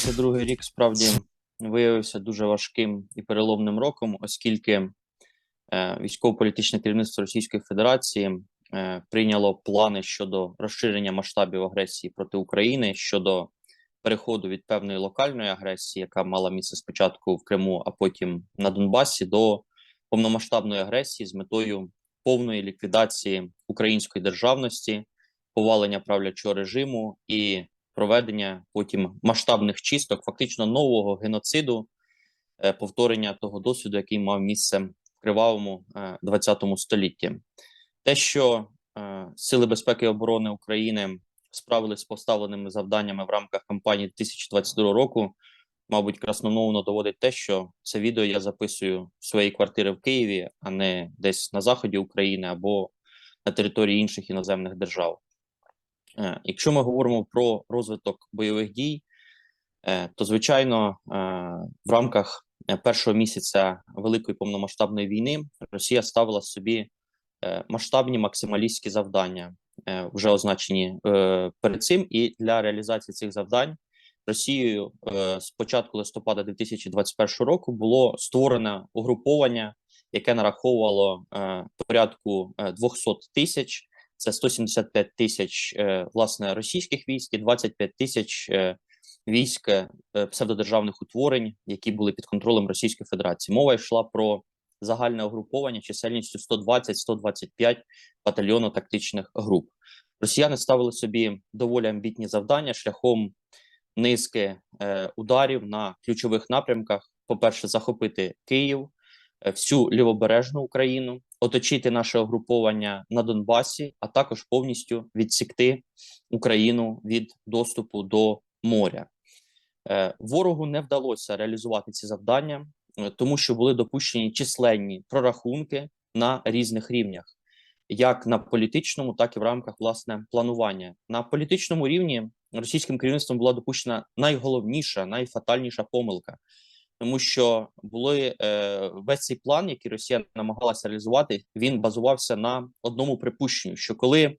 2022 рік справді виявився дуже важким і переломним роком, оскільки е, військово-політичне керівництво Російської Федерації е, прийняло плани щодо розширення масштабів агресії проти України щодо переходу від певної локальної агресії, яка мала місце спочатку в Криму, а потім на Донбасі, до повномасштабної агресії з метою повної ліквідації української державності, повалення правлячого режиму і проведення потім масштабних чисток, фактично нового геноциду, е, повторення того досвіду, який мав місце в кривавому е, 20 столітті. Те, що е, Сили безпеки і оборони України справились з поставленими завданнями в рамках кампанії 2022 року, мабуть, красномовно доводить те, що це відео я записую в своїй квартирі в Києві, а не десь на заході України або на території інших іноземних держав. Е, Якщо ми говоримо про розвиток бойових дій, е, то звичайно е, в рамках першого місяця великої повномасштабної війни Росія ставила собі масштабні максималістські завдання, вже означені перед цим, і для реалізації цих завдань Росією з початку листопада 2021 року було створено угруповання, яке нараховувало порядку е, 200 тисяч. Це 175 тисяч е, власне російських військ і 25 тисяч е, військ е, псевдодержавних утворень, які були під контролем Російської Федерації. Мова йшла про загальне угруповання чисельністю 120-125 батальйонно-тактичних груп. Росіяни ставили собі доволі амбітні завдання шляхом низки ударів на ключових напрямках. По-перше, захопити Київ, всю лівобережну Україну, оточити наше угруповання на Донбасі, а також повністю відсікти Україну від доступу до моря. Е, Ворогу не вдалося реалізувати ці завдання, е, тому що були допущені численні прорахунки на різних рівнях, як на політичному, так і в рамках власне планування. На політичному рівні російським керівництвом була допущена найголовніша, найфатальніша помилка тому що були е, весь цей план, який Росія намагалася реалізувати, він базувався на одному припущенню: що коли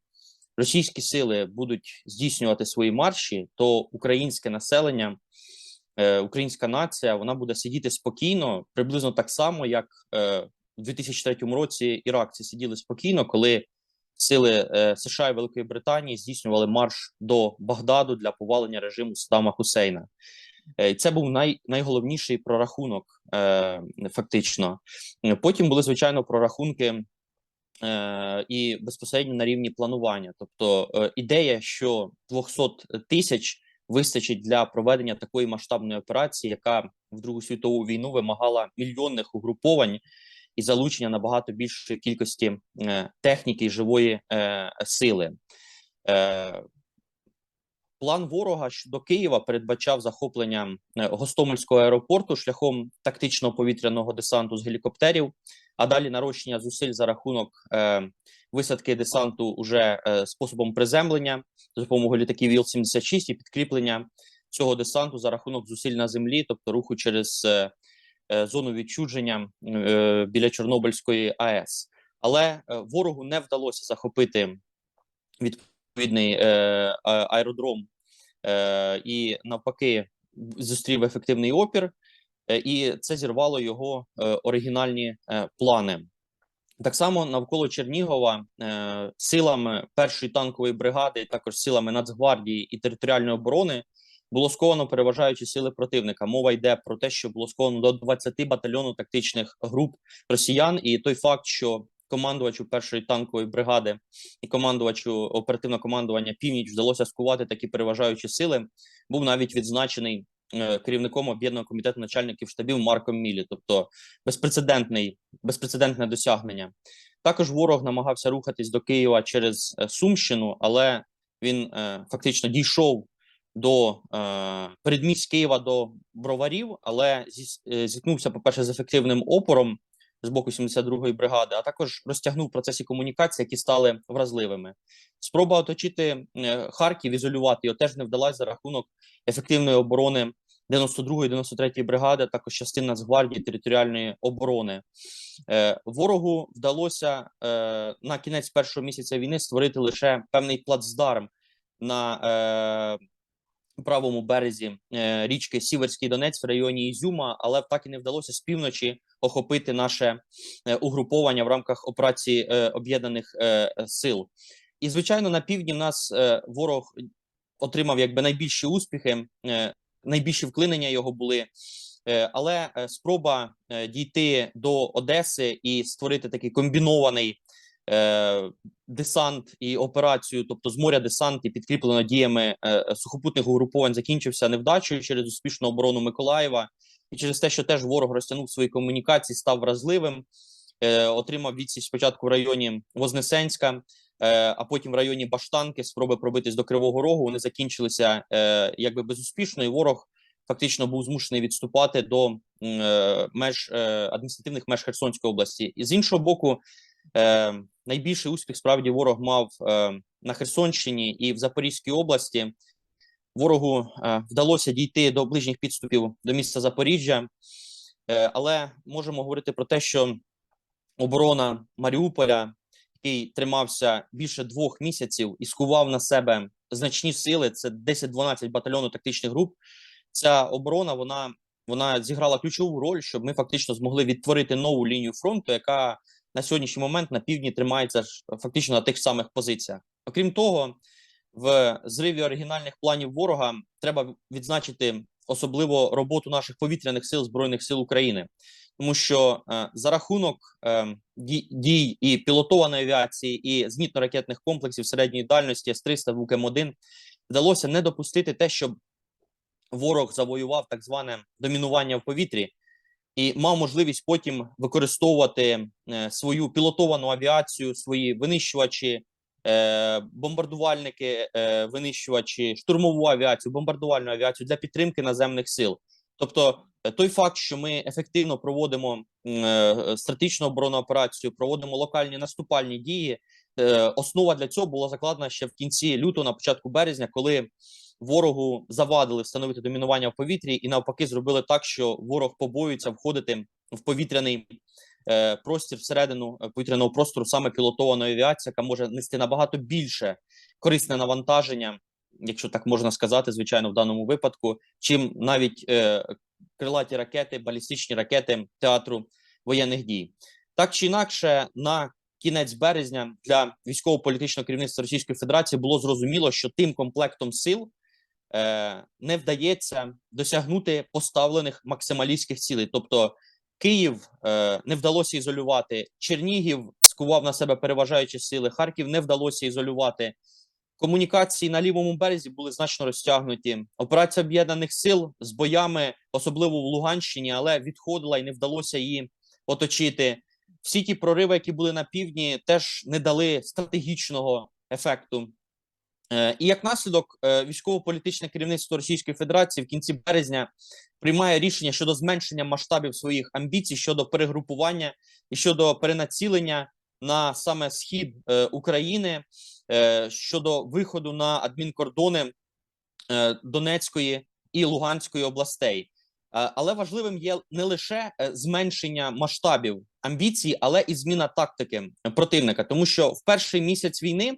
російські сили будуть здійснювати свої марші, то українське населення, е, українська нація, вона буде сидіти спокійно, приблизно так само, як е, у 2003 році іракці сиділи спокійно, коли сили е, США і Великої Британії здійснювали марш до Багдаду для повалення режиму Саддама Хусейна. Е, Це був най, найголовніший прорахунок, е, фактично. Потім були звичайно прорахунки е, і безпосередньо на рівні планування. Тобто е, ідея, що 200 тисяч вистачить для проведення такої масштабної операції, яка в Другу світову війну вимагала мільйонних угруповань і залучення набагато більшої кількості е, техніки і живої е, сили. Е, План ворога щодо Києва передбачав захоплення е, Гостомельського аеропорту шляхом тактичного повітряного десанту з гелікоптерів, а далі нарощення зусиль за рахунок е, висадки десанту уже е, способом приземлення за допомогою літаків Іл-76 і підкріплення цього десанту за рахунок зусиль на землі, тобто руху через е, е, зону відчудження е, біля Чорнобильської АЕС. Але е, ворогу не вдалося захопити відповідний е, аеродром е, і навпаки зустрів ефективний опір, е, і це зірвало його оригінальні плани. Так само навколо Чернігова силами першої танкової бригади, також силами Нацгвардії і територіальної оборони було сковано переважаючі сили противника. Мова йде про те, що було сковано до 20 батальйону тактичних груп росіян, і той факт, що командувачу першої танкової бригади і командувачу оперативного командування північ вдалося скувати такі переважаючі сили, був навіть відзначений е, керівником об'єднаного комітету начальників штабів Марком Мілі, тобто безпрецедентний безпрецедентне досягнення. Також ворог намагався рухатись до Києва через е, Сумщину, але він е, фактично дійшов до е, передмість Києва до броварів, але е, зіткнувся, по-перше, з ефективним опором з боку 72-ї бригади, а також розтягнув процесі комунікації, які стали вразливими. Спроба оточити е, Харків, ізолювати його теж не вдалася за рахунок ефективної оборони 92-ї, 93-ї бригади, також частин Нацгвардії територіальної оборони. Е, ворогу вдалося е, на кінець першого місяця війни створити лише певний плацдарм на правому березі е, річки Сіверський Донець в районі Ізюма, але так і не вдалося з півночі охопити наше е, угруповання в рамках операції е, об'єднаних сил. І звичайно, на півдні в нас ворог отримав якби найбільші успіхи, найбільші вклинення його були. Але спроба дійти до Одеси і створити такий комбінований е, десант і операцію, тобто з моря десант і підкріплено діями е, сухопутних угруповань, закінчився невдачею через успішну оборону Миколаєва і через те, що теж ворог розтягнув свої комунікації, став вразливим. Е, Отримав відсіч спочатку в районі Вознесенська, е, а потім в районі Баштанки спроби пробитись до Кривого Рогу. Вони закінчилися е, якби безуспішно, і ворог фактично був змушений відступати до е, меж е, адміністративних меж Херсонської області. І з іншого боку, е, найбільший успіх справді ворог мав е, на Херсонщині і в Запорізькій області. Ворогу е, вдалося дійти до ближніх підступів до міста Запоріжжя, е, але можемо говорити про те, що оборона Маріуполя, який тримався більше двох місяців і скував на себе значні сили, це 10-12 батальйону тактичних груп. Ця оборона вона, вона зіграла ключову роль, щоб ми фактично змогли відтворити нову лінію фронту, яка на сьогоднішній момент на півдні тримається ж фактично на тих самих позиціях. Окрім того, в зриві оригінальних планів ворога треба відзначити особливо роботу наших повітряних сил збройних сил України, тому що е, за рахунок е, дій, і пілотованої авіації, і зенітно-ракетних комплексів середньої дальності С-300 ВУКМ-1 вдалося не допустити те, щоб ворог завоював так зване домінування в повітрі і мав можливість потім використовувати е, свою пілотовану авіацію, свої винищувачі, е, бомбардувальники, е, винищувачі, штурмову авіацію, бомбардувальну авіацію для підтримки наземних сил. Тобто, той факт, що ми ефективно проводимо стратегічну оборонну операцію, проводимо локальні наступальні дії. Основа для цього була закладена ще в кінці лютого, на початку березня, коли ворогу завадили встановити домінування в повітрі, і навпаки, зробили так, що ворог побоюється входити в повітряний е, простір всередину е, повітряного простору, саме пілотованої авіації, яка може нести набагато більше корисне навантаження, якщо так можна сказати, звичайно, в даному випадку, чим навіть е, крилаті ракети, балістичні ракети театру воєнних дій. Так чи інакше, на кінець березня для військово-політичного керівництва Російської Федерації було зрозуміло, що тим комплектом сил не вдається досягнути поставлених максималістських цілей. Тобто Київ е, не вдалося ізолювати, Чернігів скував на себе переважаючі сили, Харків не вдалося ізолювати. Комунікації на лівому березі були значно розтягнуті. Операція об'єднаних сил з боями, особливо в Луганщині, але відходила і не вдалося її оточити. Всі ті прориви, які були на півдні, теж не дали стратегічного ефекту. Е, І як наслідок, е, військово-політичне керівництво Російської Федерації в кінці березня приймає рішення щодо зменшення масштабів своїх амбіцій щодо перегрупування і щодо перенацілення на саме схід е, України щодо виходу на адмінкордони Донецької і Луганської областей. Але важливим є не лише зменшення масштабів амбіцій, але і зміна тактики противника, тому що в перший місяць війни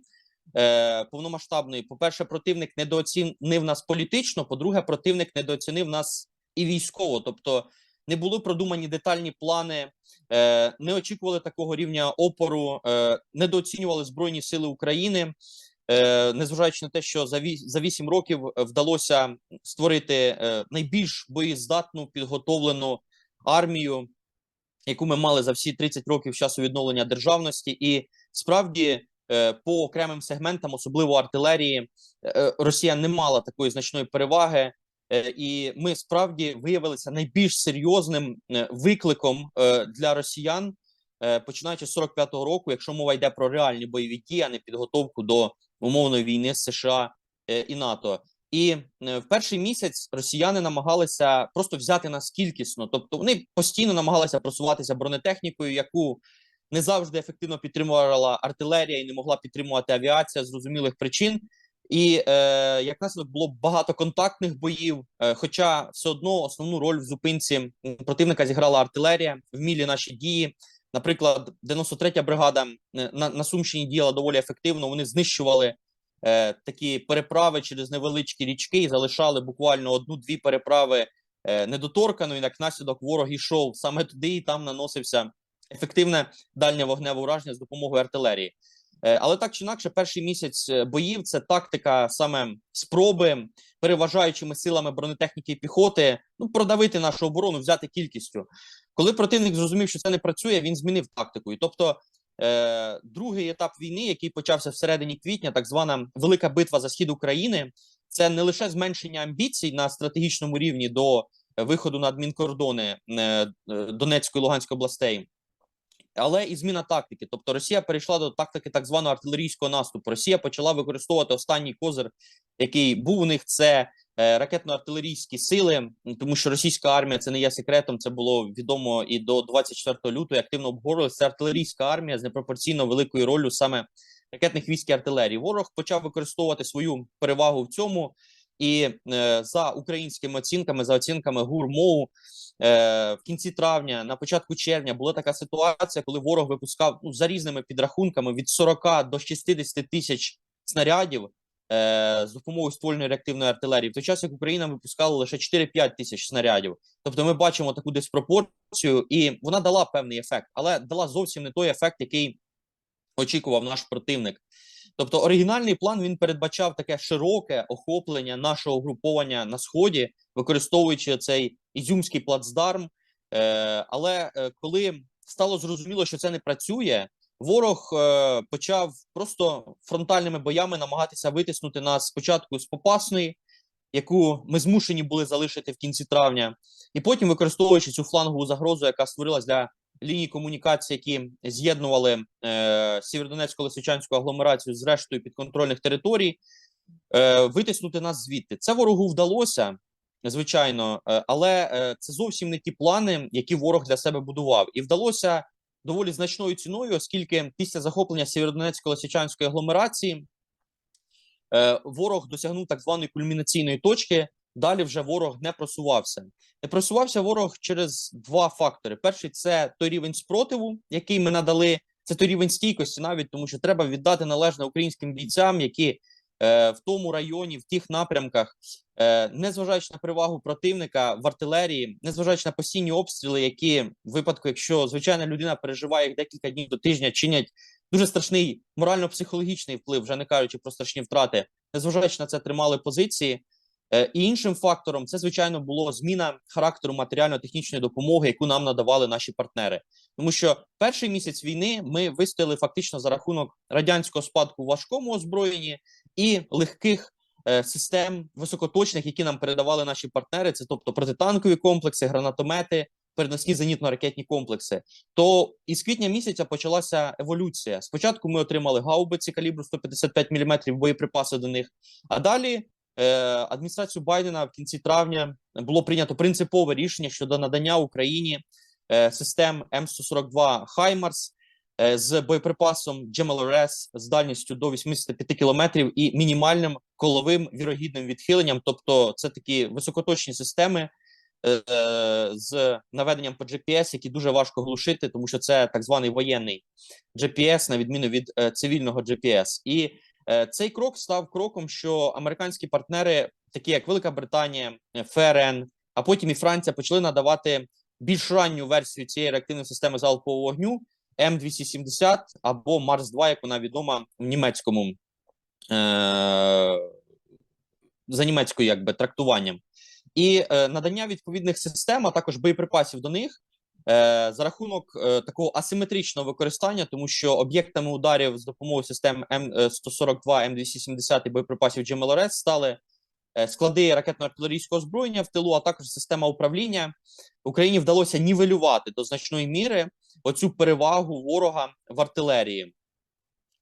е, повномасштабної, по-перше, противник недооцінив нас політично. По-друге, противник недооцінив нас і військово. Тобто не були продумані детальні плани, е, не очікували такого рівня опору, е, недооцінювали збройні сили України. Е, незважаючи на те, що за віс- за 8 років вдалося створити е, найбільш боєздатну підготовлену армію, яку ми мали за всі 30 років часу відновлення державності, і справді по окремим сегментам, особливо артилерії, е, Росія не мала такої значної переваги. Е, І ми справді виявилися найбільш серйозним е, викликом е, для росіян, е, починаючи з 45-го року, якщо мова йде про реальні бойові дії, а не підготовку до умовної війни з США е, і НАТО. І е, в перший місяць росіяни намагалися просто взяти нас кількісно, тобто вони постійно намагалися просуватися бронетехнікою, яку не завжди ефективно підтримувала артилерія і не могла підтримувати авіація з зрозумілих причин. І е, як наслідок було багато контактних боїв. Е, хоча все одно основну роль в зупинці противника зіграла артилерія, вмілі наші дії. Наприклад, 93-я бригада на, на Сумщині діяла доволі ефективно. Вони знищували е, такі переправи через невеличкі річки і залишали буквально одну-дві переправи е, недоторканою. Як наслідок ворог йшов саме туди, і там наносився ефективне дальнє вогневе ураження з допомогою артилерії. Е, Але так чи інакше, перший місяць е, боїв це тактика саме спроби переважаючими силами бронетехніки і піхоти, ну продавити нашу оборону, взяти кількістю. Коли противник зрозумів, що це не працює, він змінив тактику. І тобто, е, другий етап війни, який почався всередині квітня, так звана велика битва за схід України, це не лише зменшення амбіцій на стратегічному рівні до виходу на адмінкордони е, е, Донецької і Луганської областей. Але і зміна тактики. Тобто Росія перейшла до тактики так званого артилерійського наступу. Росія почала використовувати останній козир, який був у них це е, ракетно-артилерійські сили, тому що російська армія це не є секретом. Це було відомо і до 24 лютого. Активно обговорювалося. Це артилерійська армія з непропорційно великою ролью саме ракетних військ і артилерії. Ворог почав використовувати свою перевагу в цьому. І е, за українськими оцінками, за оцінками ГУР-МОУ, е, в кінці травня, на початку червня була така ситуація, коли ворог випускав ну, за різними підрахунками від 40 до 60 тисяч снарядів е, з допомогою ствольної реактивної артилерії, в той час як Україна випускала лише 4-5 тисяч снарядів. Тобто, ми бачимо таку диспропорцію, і вона дала певний ефект, але дала зовсім не той ефект, який очікував наш противник. Тобто, оригінальний план він передбачав таке широке охоплення нашого угруповання на сході, використовуючи цей ізюмський плацдарм. Е, але е, коли стало зрозуміло, що це не працює, ворог е, почав просто фронтальними боями намагатися витиснути нас спочатку з Попасної, яку ми змушені були залишити в кінці травня, і потім використовуючи цю флангову загрозу, яка створилась для ліній комунікації, які з'єднували е, Сєвєродонецьку лисичанську агломерацію з рештою підконтрольних територій, е, витиснути нас звідти. Це ворогу вдалося, звичайно, е, але е, це зовсім не ті плани, які ворог для себе будував, і вдалося доволі значною ціною, оскільки після захоплення Сєвєродонецької лисичанської агломерації е, ворог досягнув так званої кульмінаційної точки. Далі вже ворог не просувався. Не просувався ворог через два фактори: перший це той рівень спротиву, який ми надали. Це той рівень стійкості, навіть тому, що треба віддати належне українським бійцям, які е, в тому районі, в тих напрямках, е, незважаючи на перевагу противника в артилерії, незважаючи на постійні обстріли, які в випадку, якщо звичайна людина переживає їх декілька днів до тижня, чинять дуже страшний морально-психологічний вплив, вже не кажучи про страшні втрати, незважаючи на це тримали позиції. Е, І іншим фактором це звичайно було зміна характеру матеріально-технічної допомоги, яку нам надавали наші партнери. Тому що перший місяць війни ми вистояли фактично за рахунок радянського спадку в важкому озброєнні і легких е, систем високоточних, які нам передавали наші партнери. Це тобто протитанкові комплекси, гранатомети, переносні зенітно-ракетні комплекси. То із квітня місяця почалася еволюція. Спочатку ми отримали гаубиці калібру 155 мм, боєприпаси до них, а далі адміністрацію Байдена в кінці травня було прийнято принципове рішення щодо надання Україні е, систем М142 Хаймарс е, з боєприпасом GMLRS з дальністю до 85 кілометрів і мінімальним коловим вірогідним відхиленням. Тобто, це такі високоточні системи е, е, з наведенням по GPS, які дуже важко глушити, тому що це так званий воєнний GPS, на відміну від е, цивільного GPS. І Е, Цей крок став кроком, що американські партнери, такі як Велика Британія, е, ФРН, а потім і Франція, почали надавати більш ранню версію цієї реактивної системи залпового вогню М270 або Марс 2 як вона відома в німецькому е- за німецькою якби трактуванням. І е, надання відповідних систем, а також боєприпасів до них е, за рахунок е, такого асиметричного використання, тому що об'єктами ударів з допомогою систем М142, М270 і боєприпасів GMLRS стали е, склади ракетно-артилерійського озброєння в тилу, а також система управління. Україні вдалося нівелювати до значної міри оцю перевагу ворога в артилерії.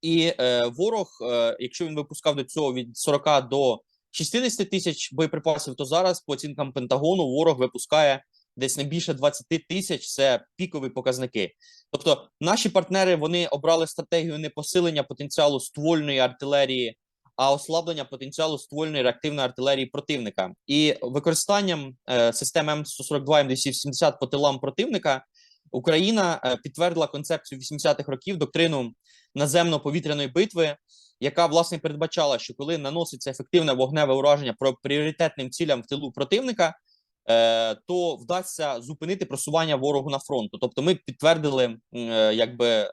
І е, ворог, е, якщо він випускав до цього від 40 до 60 тисяч боєприпасів, то зараз, по оцінкам Пентагону, ворог випускає десь не більше 20 тисяч. Це пікові показники. Тобто, наші партнери вони обрали стратегію не посилення потенціалу ствольної артилерії, а ослаблення потенціалу ствольної реактивної артилерії противника. І використанням е, систем М142 М270 по тилам противника Україна е, підтвердила концепцію 80-х років доктрину наземно-повітряної битви, яка власне передбачала, що коли наноситься ефективне вогневе ураження про пріоритетним цілям в тилу противника, то вдасться зупинити просування ворогу на фронту. Тобто, ми підтвердили е, якби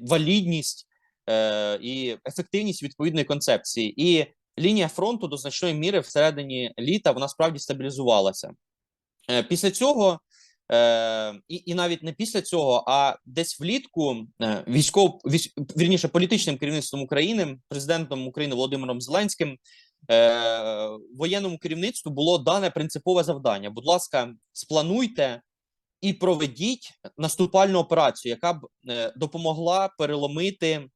валідність е, і ефективність відповідної концепції, і лінія фронту до значної міри всередині літа вона справді стабілізувалася. Е, Після цього, е, і, і навіть не після цього, а десь влітку е, військов, військ, вірніше, політичним керівництвом України, президентом України Володимиром Зеленським, е, воєнному керівництву було дане принципове завдання. Будь ласка, сплануйте і проведіть наступальну операцію, яка б е, допомогла переломити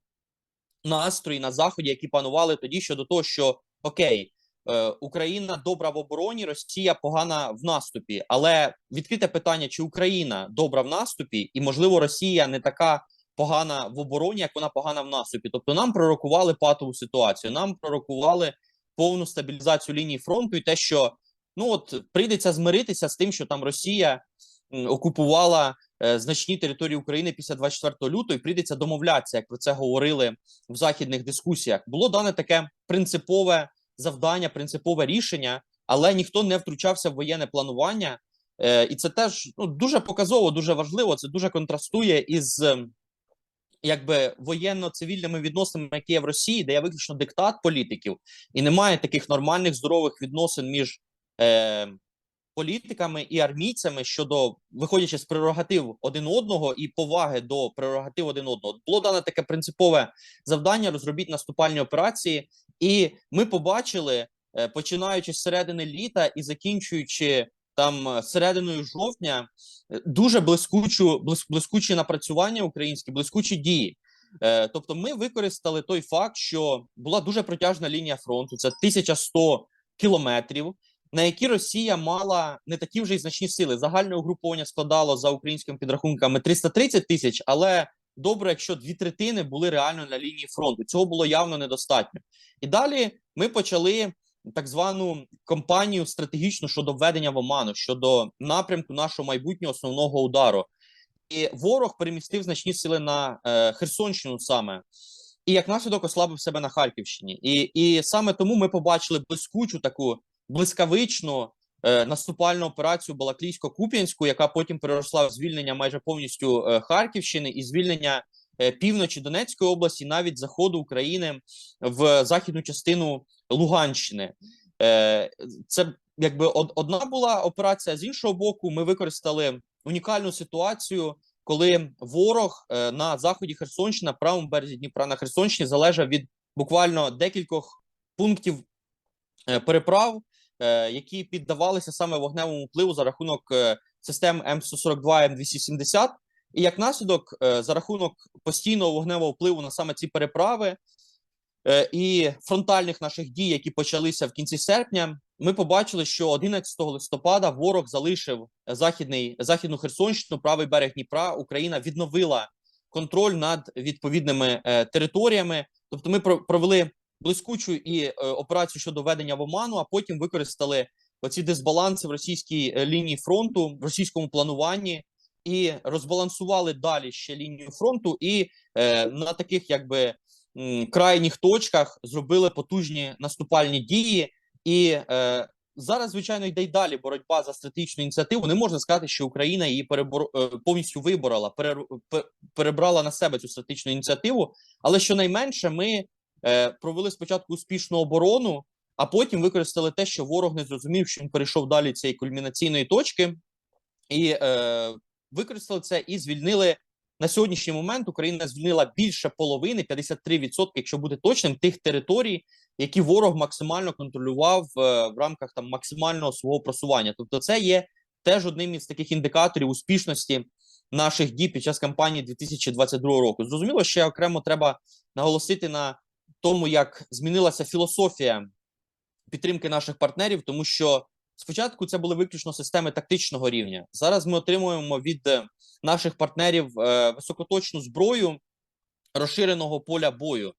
настрої на заході, які панували тоді щодо того, що окей, е, Україна добра в обороні, Росія погана в наступі. Але відкрите питання: чи Україна добра в наступі, і можливо Росія не така погана в обороні, як вона погана в наступі. Тобто нам пророкували патову ситуацію, нам пророкували повну стабілізацію лінії фронту, і те, що ну от прийдеться змиритися з тим, що там Росія окупувала е, значні території України після 24 лютого, і прийдеться домовлятися, як про це говорили в західних дискусіях. Було дане таке принципове завдання, принципове рішення, але ніхто не втручався в воєнне планування. Е, і це теж ну, дуже показово, дуже важливо. Це дуже контрастує із якби воєнно-цивільними відносинами, які є в Росії, де є виключно диктат політиків, і немає таких нормальних здорових відносин між е, політиками і армійцями щодо виходячи з прерогатив один одного і поваги до прерогатив один одного. Було дане таке принципове завдання: розробіть наступальні операції, і ми побачили, е, починаючи з середини літа і закінчуючи там е, серединою жовтня, е, дуже блискучу блискучі напрацювання українські, блискучі дії. Е, Тобто, ми використали той факт, що була дуже протяжна лінія фронту, це 1100 кілометрів, на які Росія мала не такі вже й значні сили. Загальне угруповання складало за українськими підрахунками 330 тисяч, але добре, якщо дві третини були реально на лінії фронту. Цього було явно недостатньо. І далі ми почали так звану кампанію стратегічну щодо введення в оману, щодо напрямку нашого майбутнього основного удару. І ворог перемістив значні сили на е, Херсонщину саме. І як наслідок ослабив себе на Харківщині. І, і саме тому ми побачили блискучу таку блискавичну е, наступальну операцію Балаклійсько-Куп'янську, яка потім переросла в звільнення майже повністю е, Харківщини і звільнення півночі Донецької області, навіть заходу України в західну частину Луганщини. Е, це якби од- одна була операція. З іншого боку, ми використали унікальну ситуацію, коли ворог е, на заході Херсонщини, на правому березі Дніпра на Херсонщині залежав від буквально декількох пунктів е, переправ, е, які піддавалися саме вогневому впливу за рахунок е, систем М142 М270. І як наслідок, е, за рахунок постійного вогневого впливу на саме ці переправи е, і фронтальних наших дій, які почалися в кінці серпня, ми побачили, що 11 листопада ворог залишив західний західну Херсонщину, правий берег Дніпра. Україна відновила контроль над відповідними е, територіями. Тобто, ми про- провели блискучу і операцію щодо ведення в оману, а потім використали оці дисбаланси в російській лінії фронту, в російському плануванні, і розбалансували далі ще лінію фронту, і е, на таких, якби крайніх точках зробили потужні наступальні дії. І е, зараз, звичайно, йде й далі боротьба за стратегічну ініціативу. Не можна сказати, що Україна її перебор... е, повністю виборола, перер... перебрала на себе цю стратегічну ініціативу. Але щонайменше ми е, провели спочатку успішну оборону, а потім використали те, що ворог не зрозумів, що він перейшов далі цієї кульмінаційної точки, і е, використали це і звільнили на сьогоднішній момент. Україна звільнила більше половини, 53%, якщо бути точним, тих територій, які ворог максимально контролював е, в рамках там максимального свого просування. Тобто, це є теж одним із таких індикаторів успішності наших дій під час кампанії 2022 року. Зрозуміло, ще окремо треба наголосити на тому, як змінилася філософія підтримки наших партнерів, тому що спочатку це були виключно системи тактичного рівня. Зараз ми отримуємо від е, наших партнерів е, високоточну зброю розширеного поля бою.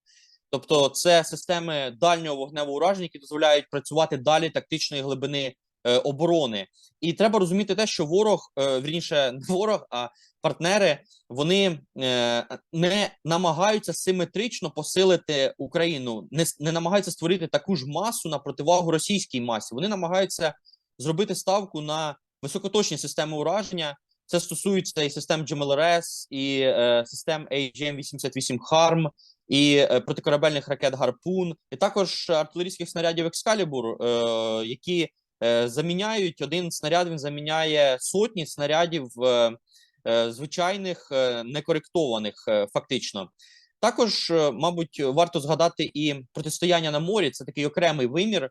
Тобто, це системи дальнього вогневого ураження, які дозволяють працювати далі тактичної глибини е, оборони. І треба розуміти те, що ворог, е, вірніше, не ворог, а партнери вони е, не намагаються симетрично посилити Україну, не, не намагаються створити таку ж масу на противагу російській масі. Вони намагаються зробити ставку на високоточні системи ураження. Це стосується і систем GMLRS, і е, систем AGM-88 HARM, і е, протикорабельних ракет Гарпун, і також артилерійських снарядів Екскалібур, е, які е, заміняють один снаряд. Він заміняє сотні снарядів е, звичайних е, некоректованих, е, фактично. Також, е, мабуть, варто згадати і протистояння на морі. Це такий окремий вимір.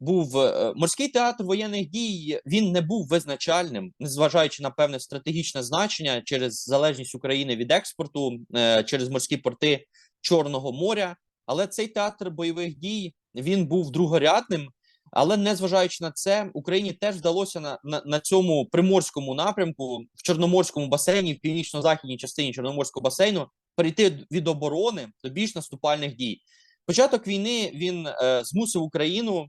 Був е, морський театр воєнних дій. Він не був визначальним, незважаючи на певне стратегічне значення через залежність України від експорту е, через морські порти Чорного моря. Але цей театр бойових дій він був другорядним. Але незважаючи на це, Україні теж вдалося на, на, на цьому приморському напрямку, в Чорноморському басейні, в північно-західній частині Чорноморського басейну, перейти від оборони до більш наступальних дій. Початок війни він е, змусив Україну,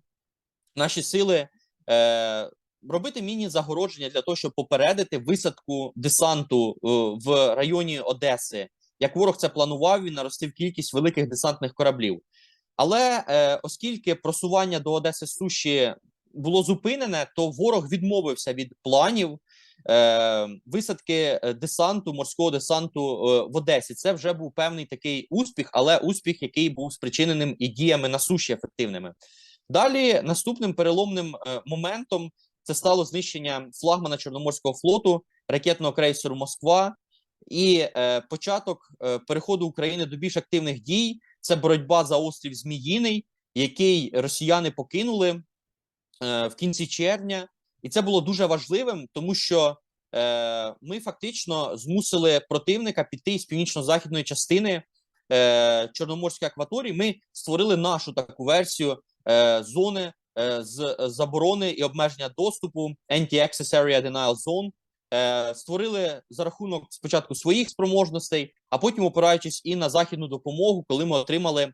наші сили е, робити міні-загородження для того, щоб попередити висадку десанту е, в районі Одеси. Як ворог це планував, він наростив кількість великих десантних кораблів. Але е, оскільки просування до Одеси суші було зупинене, то ворог відмовився від планів е, висадки е, десанту, морського десанту е, в Одесі. Це вже був певний такий успіх, але успіх, який був спричиненим і діями на суші ефективними. Далі наступним переломним е, моментом це стало знищення флагмана Чорноморського флоту, ракетного крейсеру Москва і е, початок е, переходу України до більш активних дій. Це боротьба за острів Зміїний, який росіяни покинули е, в кінці червня, і це було дуже важливим, тому що е, ми фактично змусили противника піти з північно-західної частини е, Чорноморської акваторії. Ми створили нашу таку версію е, зони е, з заборони і обмеження доступу Anti-Access Area Denial Zone. Е, створили за рахунок спочатку своїх спроможностей, а потім опираючись і на західну допомогу, коли ми отримали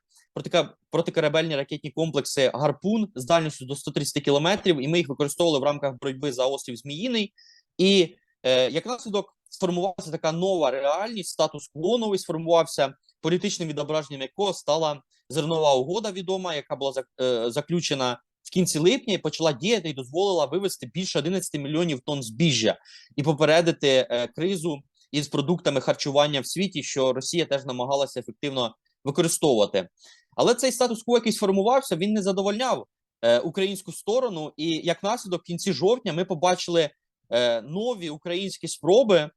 протикорабельні ракетні комплекси Гарпун з дальністю до 130 кілометрів, і ми їх використовували в рамках боротьби за острів Зміїний. І е, як наслідок сформувалася така нова реальність, статус-кво новий сформувався, політичним відображенням якого стала зернова угода відома, яка була е, заключена в кінці липня почала діяти і дозволила вивести більше 11 мільйонів тонн збіжжя і попередити е, кризу із продуктами харчування в світі, що Росія теж намагалася ефективно використовувати. Але цей статус-кво, який сформувався, він не задовольняв е, українську сторону. І як наслідок, в кінці жовтня ми побачили е, нові українські спроби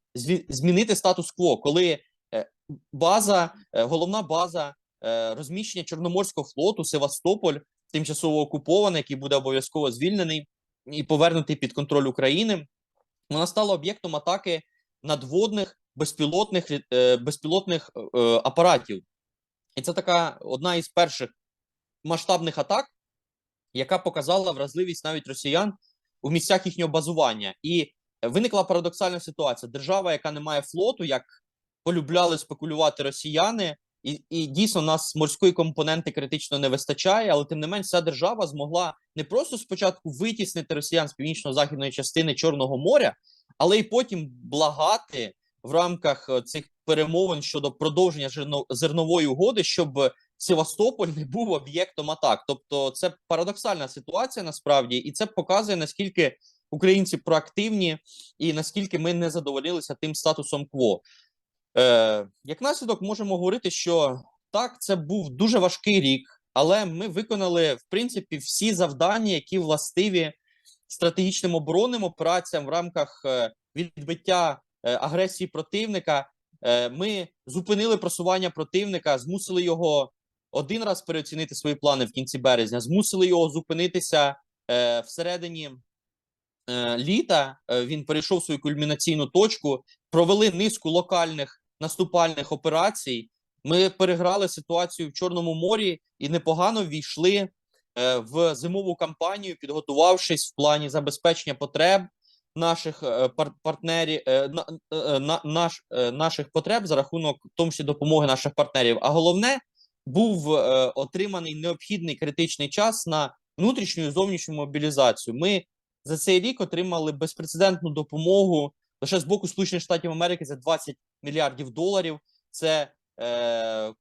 змінити статус-кво, коли е, база, е, головна база е, розміщення Чорноморського флоту Севастополь, тимчасово окупований, який буде обов'язково звільнений і повернутий під контроль України. Вона стала об'єктом атаки надводних безпілотних е, безпілотних е, апаратів. І це така одна із перших масштабних атак, яка показала вразливість навіть росіян у місцях їхнього базування. І виникла парадоксальна ситуація: держава, яка не має флоту, як полюбляли спекулювати росіяни, і, і дійсно нас морської компоненти критично не вистачає, але тим не менш, ця держава змогла не просто спочатку витіснити росіян з північно-західної частини Чорного моря, але й потім благати в рамках е, цих перемовин щодо продовження зернової угоди, щоб Севастополь не був об'єктом атак. Тобто, це парадоксальна ситуація насправді, і це показує наскільки українці проактивні і наскільки ми не задовольнилися тим статусом кво. Е, як наслідок, можемо говорити, що так, це був дуже важкий рік, але ми виконали в принципі всі завдання, які властиві стратегічним оборонним операціям в рамках е, відбиття е, агресії противника. Е, ми зупинили просування противника, змусили його один раз переоцінити свої плани в кінці березня, змусили його зупинитися е, всередині літа. Він перейшов свою кульмінаційну точку, провели низку локальних наступальних операцій. Ми переграли ситуацію в Чорному морі і непогано війшли е, в зимову кампанію, підготувавшись в плані забезпечення потреб наших е, пар- партнерів, е, на, на, наш, наших потреб за рахунок в тому числі допомоги наших партнерів. А головне був е, отриманий необхідний критичний час на внутрішню і зовнішню мобілізацію. Ми за цей рік отримали безпрецедентну допомогу лише з боку Сполучених Штатів Америки це 20 мільярдів доларів. Це е,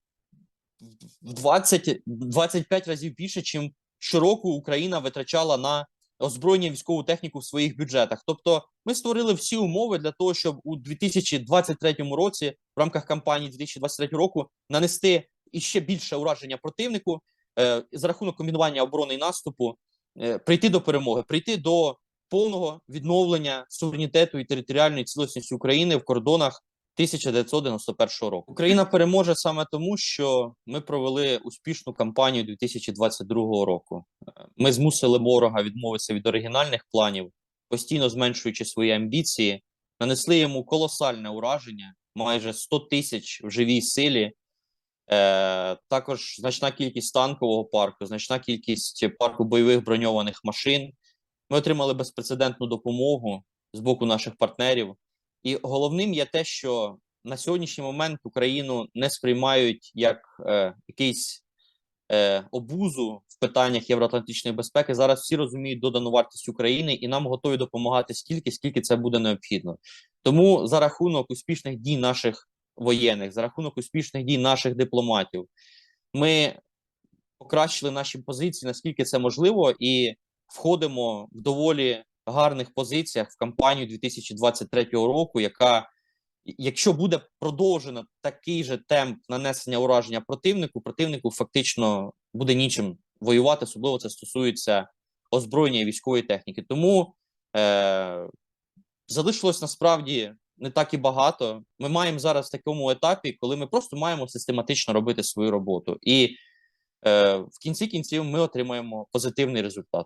в 20, 25 разів більше, чим щороку Україна витрачала на озброєння військову техніку в своїх бюджетах. Тобто, ми створили всі умови для того, щоб у 2023 році, в рамках кампанії 2023 року, нанести іще більше ураження противнику е, за рахунок комбінування оборони і наступу, е, прийти до перемоги, прийти до повного відновлення суверенітету і територіальної цілісності України в кордонах 1991 року. Україна переможе саме тому, що ми провели успішну кампанію 2022 року. Ми змусили ворога відмовитися від оригінальних планів, постійно зменшуючи свої амбіції, нанесли йому колосальне ураження, майже 100 тисяч в живій силі. Е, також значна кількість танкового парку, значна кількість парку бойових броньованих машин. Ми отримали безпрецедентну допомогу з боку наших партнерів. І головним є те, що на сьогоднішній момент Україну не сприймають як е, якийсь е, обузу в питаннях євроатлантичної безпеки. Зараз всі розуміють додану вартість України, і нам готові допомагати стільки, скільки це буде необхідно. Тому за рахунок успішних дій наших воєнних, за рахунок успішних дій наших дипломатів, ми покращили наші позиції, наскільки це можливо, і входимо в доволі гарних позиціях в кампанію 2023 року, яка, якщо буде продовжено такий же темп нанесення ураження противнику, противнику фактично буде нічим воювати, особливо це стосується озброєння і військової техніки. Тому е, залишилось насправді не так і багато. Ми маємо зараз в такому етапі, коли ми просто маємо систематично робити свою роботу, і е, в кінці кінців ми отримаємо позитивний результат.